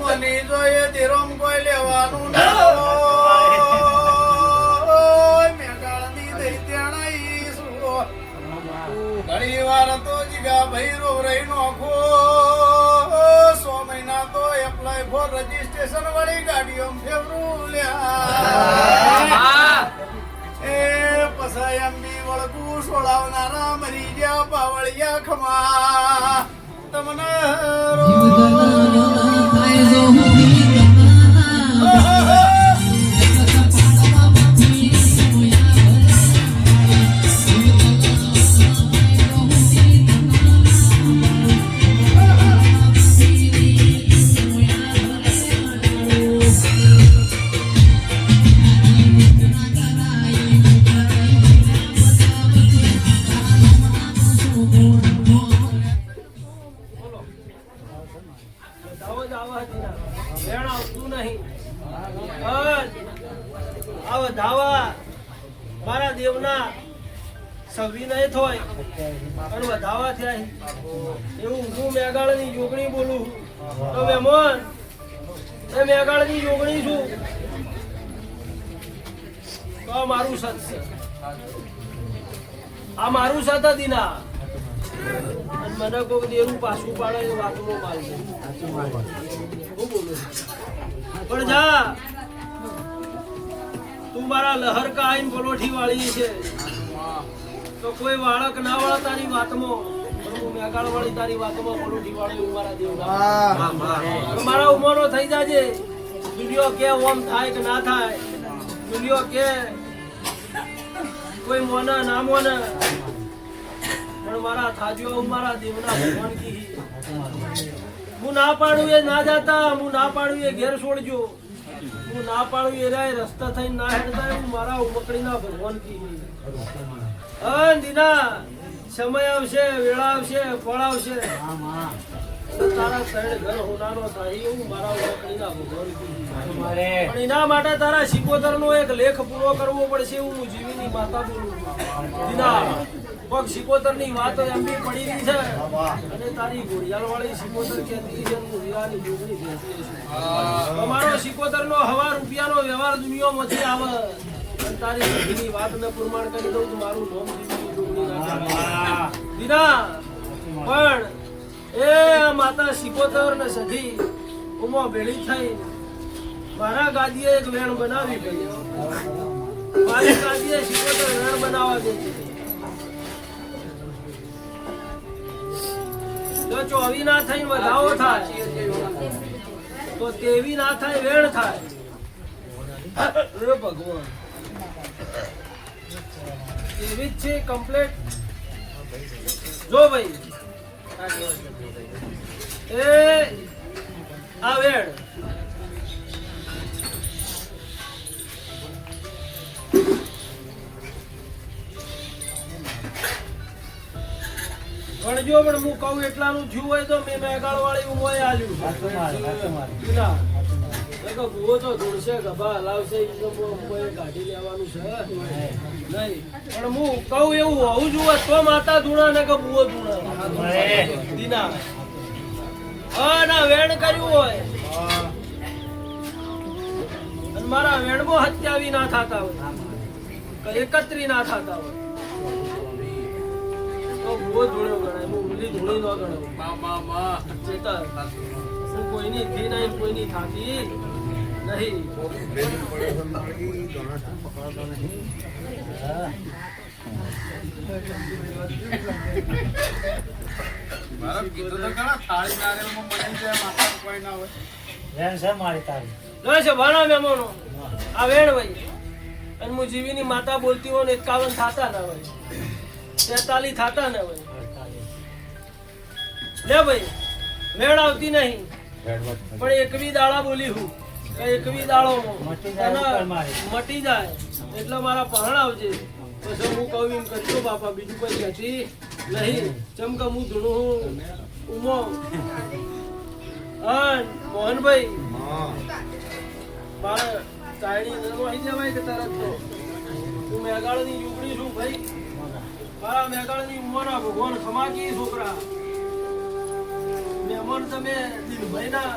Money જોઈએ ધીરોમ કોઈ લેવાનું ના દૈત્યાણા ઈસુઓ. ઘણી વાર તો જીગા ભાઈ રો સો મહિના તો એપ્લાય ફોર રજીસ્ટ્રેશન વાળી ગાડીઓ એ પસાય એમ બી વળગું સોડાવનારા મરી ખમા તમને આવો ધાવા મારા દેવના સવિનય થોય. અને વધાવા થાય એવું હું મેઘાળની જોગણી બોલું. તો મહેમાન એ મેઘાળની જોગણી છું. તો મારું સત છે. આ મારું સત હતી ના. મને કોઈ દેવું પાછું પાડે એ માલ છે. પણ જા. તું મારા લહરકા આઈન પલોઠી વાળી છે. તો કોઈ વાળક ના વાળા તારી વાતમાં? મેઘાળ વાળી તારી વાતમાં પલોઠી વાળી ઉમારા મારા દેવના મારા ઉમરો થઈ જાજે. દુનિયો કે ઓમ થાય કે ના થાય? દુનિયો કે કોઈ મોના ના મોના? પણ મારા થાજ્યો ઉમારા મારા દેવના ભગવાન કી. હું ના પાડું એ ના જાતા હું ના પાડું એ ઘેર છોડજો. હું ના પાડું એ રાય રસ્તા થઈને ના હેડતા હું મારા ઉમકડીના ભગવાન કી હા દીના સમય આવશે વેળા આવશે ફળ આવશે. તારા શહેર ઘર હોનારો થાય હું મારા ઉમકડીના ભગવાન કી પણ એના માટે તારા શિકોતર નો એક લેખ પૂરો કરવો પડશે હું જીવીની માતા બોલું દીના પગ સિકોતરની વાતો એમ બી પડી રહી છે. અને તારી ઘોડિયાળ વાળી સિકોતર કહેતી છે હીરાની જોગણી ભેટી છું. નો હવા રૂપિયાનો વ્યવહાર દુનિયામાંથી આવે. અને તારી વાત વાતને પ્રમાણ કરી દઉં મારું નામ ના. દીના, પણ એ માતા સિકોતર ને સખી ઉમો ભેળી થઈ. મારા ગાદીએ એક વેણ બનાવી ગઈ. મારી ગાદીએ સિકોતર વેણ બનાવવા દેતી ચોવી ના થઈને વધાવો થાય. તો તેવી ના થાય વેણ થાય. ભગવાન. એવી જ છે કમ્પ્લેટ જો ભાઈ. એ ગણજો પણ હું કહું એટલાનું થયું હોય તો મેં મેગાળ વાળી હોય આલ્યું. ના. તો ભૂવો તો ધૂળશે, ગભા હલાવશે એ તો બહુ કોઈ કાઢી લેવાનું છે. નહીં. પણ હું કહું એવું હોવું જોઈએ તો માતા ધૂણા, ને કે ભૂવો ધૂણા. દીના. હા, ના, વેણ કર્યું હોય. મારા વેણમાં હત્યાવી ના થતા હોય. એકત્રી ના થતા હોય. તો ભૂવો ધૂણ્યો ગણાય હું ઊંધી ધૂણી ન ગણાવું મા મા મા ચેતન હું કોઈની થી નહીં કોઈની થાતી નહીં. મારા કીધું તો ખરા થાળી નારિયેળમાં મળી જાય માતા કોઈ ના હોય. જોઈ છે ભણા મહેમાનો આ વેણ ભાઈ અને હું જીવીની માતા બોલતી હોય ને એકાવન થાતા ના હોય. તેતાલીસ થતા ને ભાઈ લે ભાઈ મેળ આવતી નહીં. પણ એકવી દાડા બોલી હું. એકવી દાડો મટી જાય એટલે મારા પહાણ આવજે. પછી હું કહું એમ કરજો બાપા બીજું કોઈ કહેતી નહીં. ચમ કે હું ધૂણું ઉમો. હા મોહનભાઈ. મારે તારી આવી જવાય કે તરત તો. હું મેઘાળની યુગડી છું ભાઈ? મારા મેઘાળની ઉંમરના ભગવાન સમાજી છોકરા. મહેમાન તમે દિલભાઈના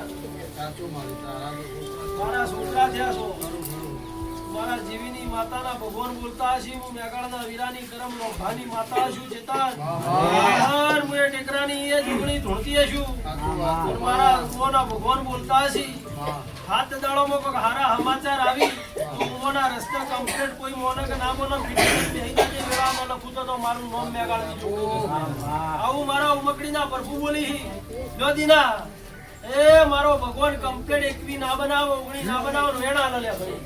મારું છોકરા થયા છો. મારા જીવીની માતાના ભગવાન બોલતા હશી, હું મેઘાળના વીરાની કરમ લોભાની માતા છું જેતા હું એ ટેકરાની એ જુગણી ધોળતી પણ મારા ભગવાન બોલતા હશી હાથ દાડોમાં કોઈ હારા સમાચાર આવી, તો ઉમોના રસ્તા કમ્પ્લીટ કોઈ મોને કે ના મોને વેળામાં લખું તો મારું નામ મેઘાળ દીધું આવું મારા ઉમકડીના પ્રભુ બોલી. જો દીના એ મારો ભગવાન કમ્પ્લીટ એકવી ના બનાવો ઉગણી ના બનાવો વેણા ન લે ભાઈ.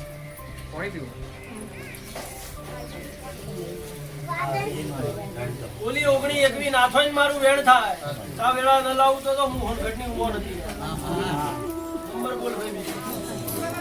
ઓલી ઓગણી એકવી નાથો જ મારું વેણ થાય. આ વેળા ન લાવું તો હું ઘટની હોનગઢની ઉમો નથી નંબર બોલ ભાઈ બીજું.